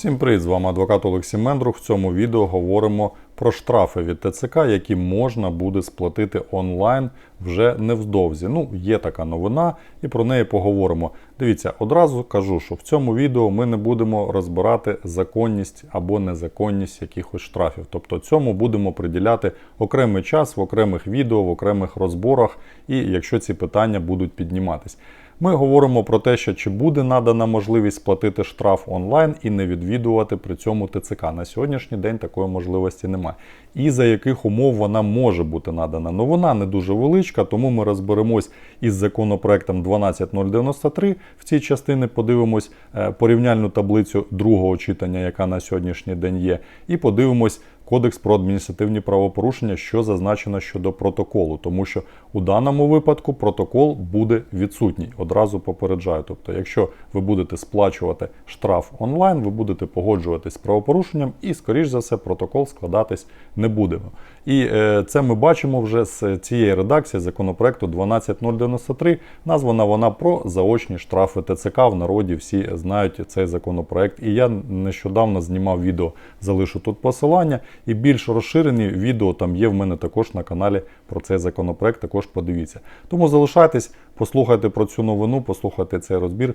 Всім привіт, з вами адвокат Олексій Мендрух. В цьому відео говоримо про штрафи від ТЦК, які можна буде сплатити онлайн вже невдовзі. Ну, є така новина, і про неї поговоримо. Дивіться, одразу кажу, що в цьому відео ми не будемо розбирати законність або незаконність якихось штрафів. Тобто цьому будемо приділяти окремий час в окремих відео, в окремих розборах, і якщо ці питання будуть підніматись. Ми говоримо про те, що чи буде надана можливість сплатити штраф онлайн і не відвідувати при цьому ТЦК. На сьогоднішній день такої можливості немає. І за яких умов вона може бути надана. Ну вона не дуже величка, тому ми розберемось із законопроектом 12093. В цій частині подивимось е, порівняльну таблицю другого читання, яка на сьогоднішній день є, і подивимось. Кодекс про адміністративні правопорушення, що зазначено щодо протоколу, тому що у даному випадку протокол буде відсутній. Одразу попереджаю. Тобто, якщо ви будете сплачувати штраф онлайн, ви будете погоджуватись з правопорушенням, і, скоріш за все, протокол складатись не буде. І е, це ми бачимо вже з цієї редакції законопроекту 12093. Названа вона про заочні штрафи ТЦК. В народі всі знають цей законопроект. І я нещодавно знімав відео, залишу тут посилання. І більш розширені відео там є в мене також на каналі про цей законопроект. Також подивіться. Тому залишайтесь, послухайте про цю новину, послухайте цей розбір.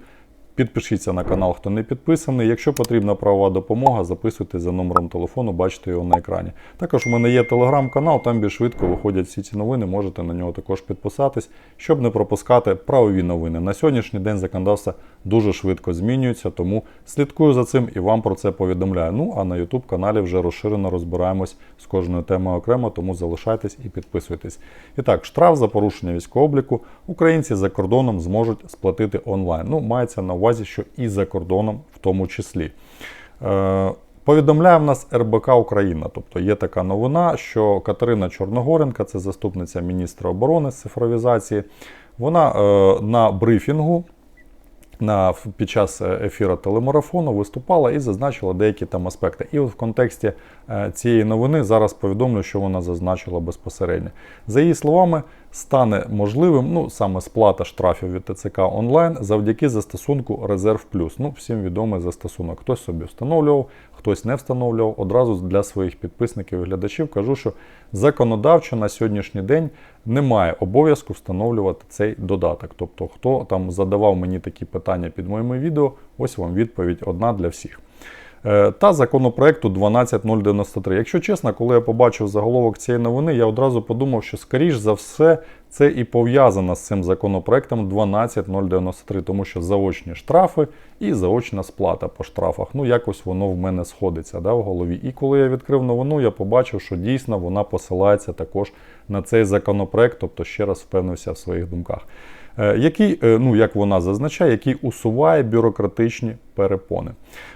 Підпишіться на канал, хто не підписаний. Якщо потрібна правова допомога, записуйте за номером телефону, бачите його на екрані. Також у мене є телеграм-канал, там більш швидко виходять всі ці новини. Можете на нього також підписатись, щоб не пропускати правові новини. На сьогоднішній день законодавство дуже швидко змінюється, тому слідкую за цим і вам про це повідомляю. Ну а на YouTube каналі вже розширено розбираємось з кожною темою окремо, тому залишайтесь і підписуйтесь. І так, штраф за порушення військового обліку українці за кордоном зможуть сплатити онлайн. Ну, мається на увазі, що і за кордоном в тому числі. Е, Повідомляє в нас РБК Україна, тобто є така новина, що Катерина Чорногоренка, це заступниця міністра оборони з цифровізації, вона е, на брифінгу на, під час ефіру телемарафону виступала і зазначила деякі там аспекти. І от в контексті е, цієї новини зараз повідомлю, що вона зазначила безпосередньо. За її словами, стане можливим ну, саме сплата штрафів від ТЦК онлайн завдяки застосунку Резерв Плюс. Ну, всім відомий застосунок. Хтось собі встановлював, хтось не встановлював. Одразу для своїх підписників і глядачів кажу, що законодавчо на сьогоднішній день немає обов'язку встановлювати цей додаток. Тобто, хто там задавав мені такі питання під моїми відео, ось вам відповідь одна для всіх. Е, та законопроекту 12093. Якщо чесно, коли я побачив заголовок цієї новини, я одразу подумав, що скоріш за все це і пов'язано з цим законопроектом 12093, тому що заочні штрафи і заочна сплата по штрафах. Ну, якось воно в мене сходиться да, в голові. І коли я відкрив новину, я побачив, що дійсно вона посилається також на цей законопроект, тобто ще раз впевнився в своїх думках. Е, який, е, ну як вона зазначає, який усуває бюрократичні перепони.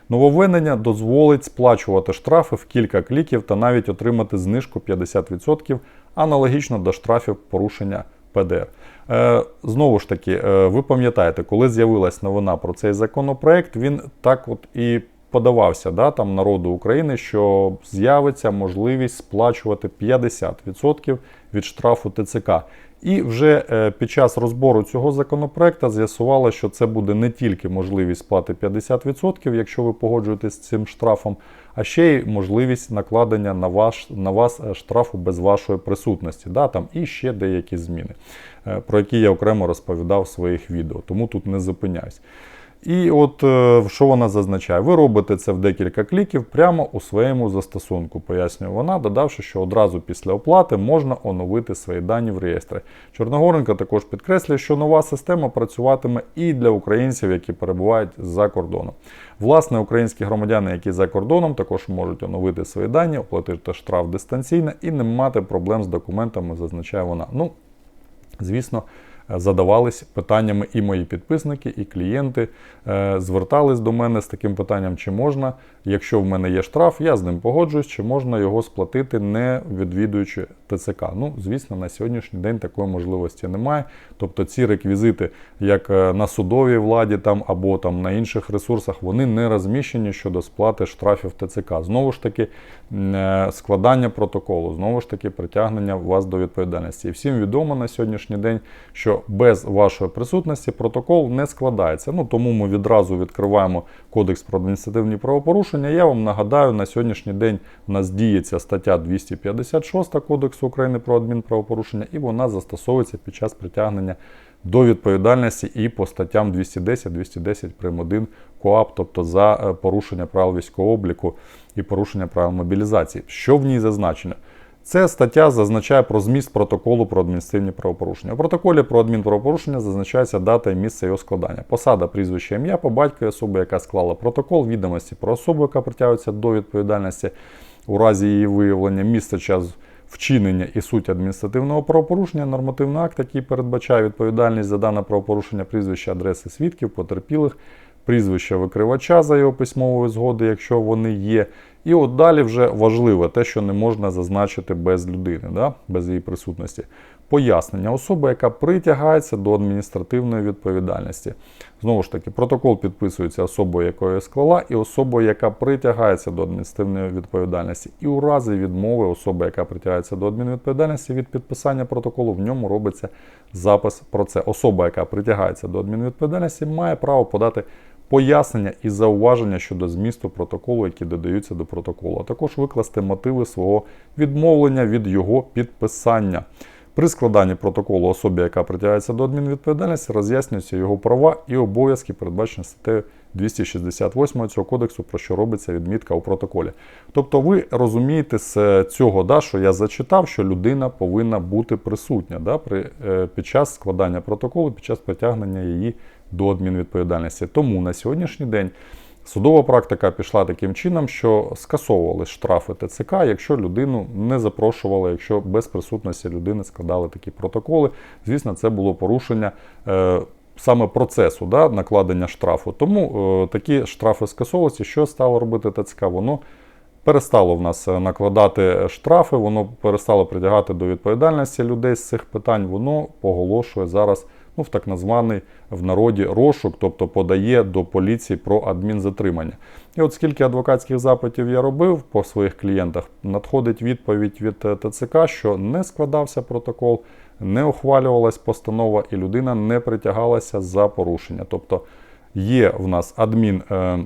Нововведення дозволить сплачувати штрафи в кілька кліків та навіть отримати знижку 50% аналогічно до штрафів порушення ПДР. Е, знову ж таки, ви пам'ятаєте, коли з'явилась новина про цей законопроект, він так от і подавався да, там народу України, що з'явиться можливість сплачувати 50% від штрафу ТЦК. І вже е, під час розбору цього законопроекту з'ясувало, що це буде не тільки можливість сплати 50%, якщо ви погоджуєтесь з цим штрафом, а ще й можливість накладення на ваш, на вас е, штрафу без вашої присутності. Да, там І ще деякі зміни, е, про які я окремо розповідав в своїх відео, тому тут не зупиняюсь. І от е, що вона зазначає? Ви робите це в декілька кліків прямо у своєму застосунку, пояснює вона, додавши, що одразу після оплати можна оновити свої дані в реєстрі. Чорногоренко також підкреслює, що нова система працюватиме і для українців, які перебувають за кордоном. Власне, українські громадяни, які за кордоном, також можуть оновити свої дані, оплатити штраф дистанційно і не мати проблем з документами, зазначає вона. Ну, звісно задавались питаннями і мої підписники, і клієнти е, звертались до мене з таким питанням, чи можна, якщо в мене є штраф, я з ним погоджуюсь, чи можна його сплатити, не відвідуючи ТЦК. Ну, звісно, на сьогоднішній день такої можливості немає. Тобто ці реквізити, як е, на судовій владі там або там на інших ресурсах, вони не розміщені щодо сплати штрафів ТЦК. Знову ж таки, е, складання протоколу, знову ж таки, притягнення вас до відповідальності. І всім відомо на сьогоднішній день, що без вашої присутності протокол не складається. Ну тому ми відразу відкриваємо Кодекс про адміністративні правопорушення. Я вам нагадаю, на сьогоднішній день у нас діється стаття 256 Кодексу України про адмінправопорушення, і вона застосовується під час притягнення до відповідальності і по статтям 210, 210 прим. 1 КОАП, тобто за е, порушення правил військового обліку і порушення правил мобілізації. Що в ній зазначено? Це стаття зазначає про зміст протоколу про адміністративні правопорушення. У протоколі про адмінправопорушення зазначається дата і місце його складання. Посада, прізвище, ім'я по батькові особи, яка склала протокол, відомості про особу, яка притягується до відповідальності у разі її виявлення, місце, час вчинення і суть адміністративного правопорушення, нормативний акт, який передбачає відповідальність за дане правопорушення, прізвище, адреси свідків, потерпілих, прізвище викривача за його письмовою згоди, якщо вони є. І от далі вже важливе те, що не можна зазначити без людини, да? без її присутності. Пояснення особи, яка притягається до адміністративної відповідальності. Знову ж таки, протокол підписується особою, якою склала, і особою, яка притягається до адміністративної відповідальності. І у разі відмови особи, яка притягається до адмінвідповідальності від підписання протоколу, в ньому робиться запис про це. Особа, яка притягається до адмінвідповідальності, має право подати пояснення і зауваження щодо змісту протоколу, які додаються до протоколу, а також викласти мотиви свого відмовлення від його підписання. При складанні протоколу особі, яка притягається до адмінвідповідальності, роз'яснюються його права і обов'язки, передбачені статтею 268 цього кодексу, про що робиться відмітка у протоколі. Тобто, ви розумієте з цього, да, що я зачитав, що людина повинна бути присутня да, при, е, під час складання протоколу, під час притягнення її до адмінвідповідальності. Тому на сьогоднішній день. Судова практика пішла таким чином, що скасовували штрафи ТЦК, якщо людину не запрошували, якщо без присутності людини складали такі протоколи. Звісно, це було порушення е, саме процесу да, накладення штрафу. Тому е, такі штрафи скасовувалися. Що стало робити ТЦК? Воно перестало в нас накладати штрафи, воно перестало притягати до відповідальності людей з цих питань. Воно поголошує зараз ну, в так названий в народі розшук, тобто подає до поліції про адмінзатримання. І от скільки адвокатських запитів я робив по своїх клієнтах, надходить відповідь від е, ТЦК, що не складався протокол, не ухвалювалась постанова, і людина не притягалася за порушення. Тобто є в нас адмін. Е,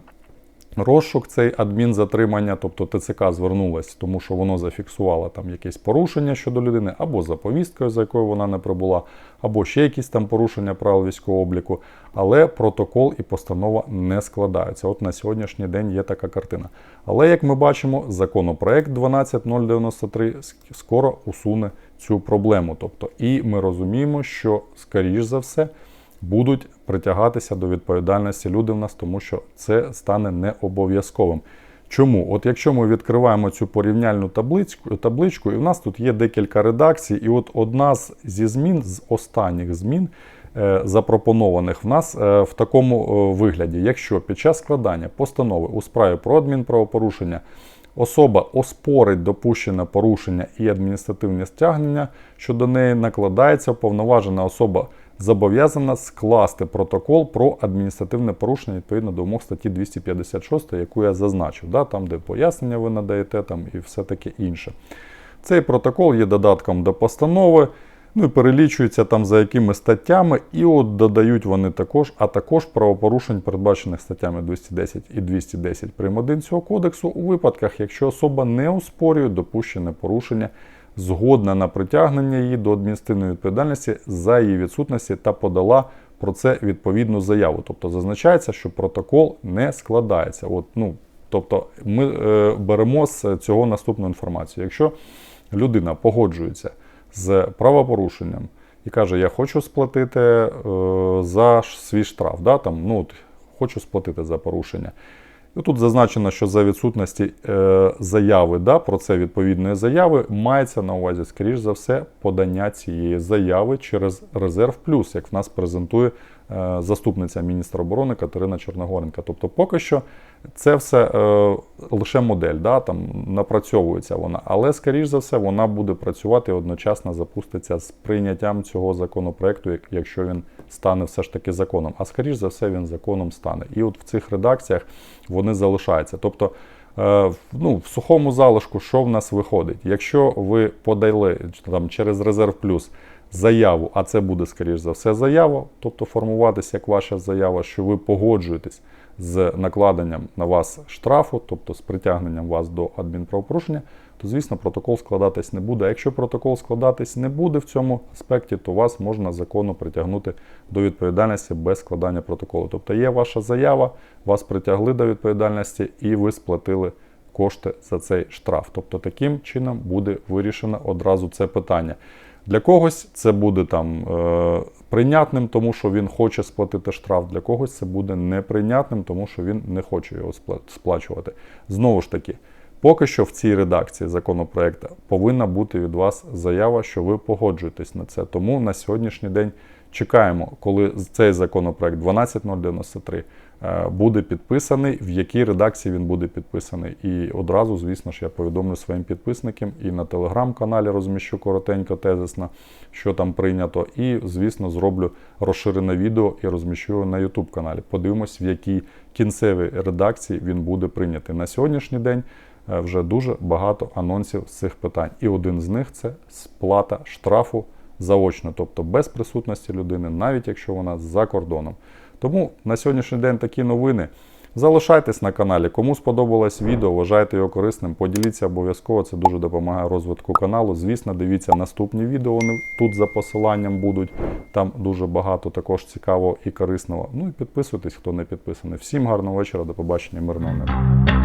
Розшук цей адмінзатримання, тобто ТЦК звернулась, тому що воно зафіксувало там якесь порушення щодо людини, або за повісткою, за якою вона не прибула, або ще якісь там порушення правил військового обліку. Але протокол і постанова не складаються. От на сьогоднішній день є така картина. Але як ми бачимо, законопроект 12093 скоро усуне цю проблему. Тобто, і ми розуміємо, що скоріш за все будуть притягатися до відповідальності люди в нас, тому що це стане не обов'язковим. Чому? От якщо ми відкриваємо цю порівняльну табличку, табличку, і в нас тут є декілька редакцій, і от одна зі змін, з останніх змін, е, запропонованих в нас е, в такому е, вигляді, якщо під час складання постанови у справі про адмінправопорушення особа оспорить допущене порушення і адміністративне стягнення, щодо неї накладається уповноважена особа зобов'язана скласти протокол про адміністративне порушення відповідно до умов статті 256, яку я зазначив, да, там, де пояснення ви надаєте там, і все таке інше. Цей протокол є додатком до постанови. Ну і перелічується там за якими статтями, і от додають вони також, а також правопорушень, передбачених статтями 210 і 210 прим. 1 цього кодексу у випадках, якщо особа не оспорює допущене порушення згодна на притягнення її до адміністративної відповідальності за її відсутності та подала про це відповідну заяву. Тобто зазначається, що протокол не складається. От, ну, Тобто ми е, беремо з цього наступну інформацію. Якщо людина погоджується з правопорушенням і каже, я хочу сплатити е, за свій штраф, да, там, ну, от, хочу сплатити за порушення. І тут зазначено, що за відсутності е, заяви да, про це відповідної заяви мається на увазі, скоріш за все, подання цієї заяви через резерв плюс, як в нас презентує е, заступниця міністра оборони Катерина Чорногоренка. Тобто, поки що це все е, лише модель, да, там напрацьовується вона, але скоріш за все вона буде працювати одночасно запуститься з прийняттям цього законопроекту, якщо він стане все ж таки законом. А скоріш за все він законом стане. І от в цих редакціях вони залишаються. Тобто, е, ну, в сухому залишку, що в нас виходить? Якщо ви подали там через резерв плюс заяву, а це буде, скоріш за все, заява, тобто формуватися як ваша заява, що ви погоджуєтесь з накладенням на вас штрафу, тобто з притягненням вас до адмінправопорушення, то звісно протокол складатись не буде. А якщо протокол складатись не буде в цьому аспекті, то вас можна законно притягнути до відповідальності без складання протоколу. Тобто є ваша заява, вас притягли до відповідальності і ви сплатили кошти за цей штраф. Тобто таким чином буде вирішено одразу це питання. Для когось це буде там е, прийнятним, тому що він хоче сплатити штраф. Для когось це буде неприйнятним, тому що він не хоче його сплачувати. Знову ж таки, поки що в цій редакції законопроекту повинна бути від вас заява, що ви погоджуєтесь на це. Тому на сьогоднішній день чекаємо, коли цей законопроект 12093 е, буде підписаний, в якій редакції він буде підписаний. І одразу, звісно ж, я повідомлю своїм підписникам і на телеграм-каналі розміщу коротенько тезисно, що там прийнято. І, звісно, зроблю розширене відео і розміщу на YouTube каналі. Подивимось, в якій кінцевій редакції він буде прийнятий. На сьогоднішній день вже дуже багато анонсів з цих питань. І один з них це сплата штрафу заочно, тобто без присутності людини, навіть якщо вона за кордоном. Тому на сьогоднішній день такі новини. Залишайтесь на каналі. Кому сподобалось відео, вважайте його корисним. Поділіться обов'язково, це дуже допомагає розвитку каналу. Звісно, дивіться наступні відео. Тут за посиланням будуть. Там дуже багато також цікавого і корисного. Ну і підписуйтесь, хто не підписаний. Всім гарного вечора, до побачення, мирного неба.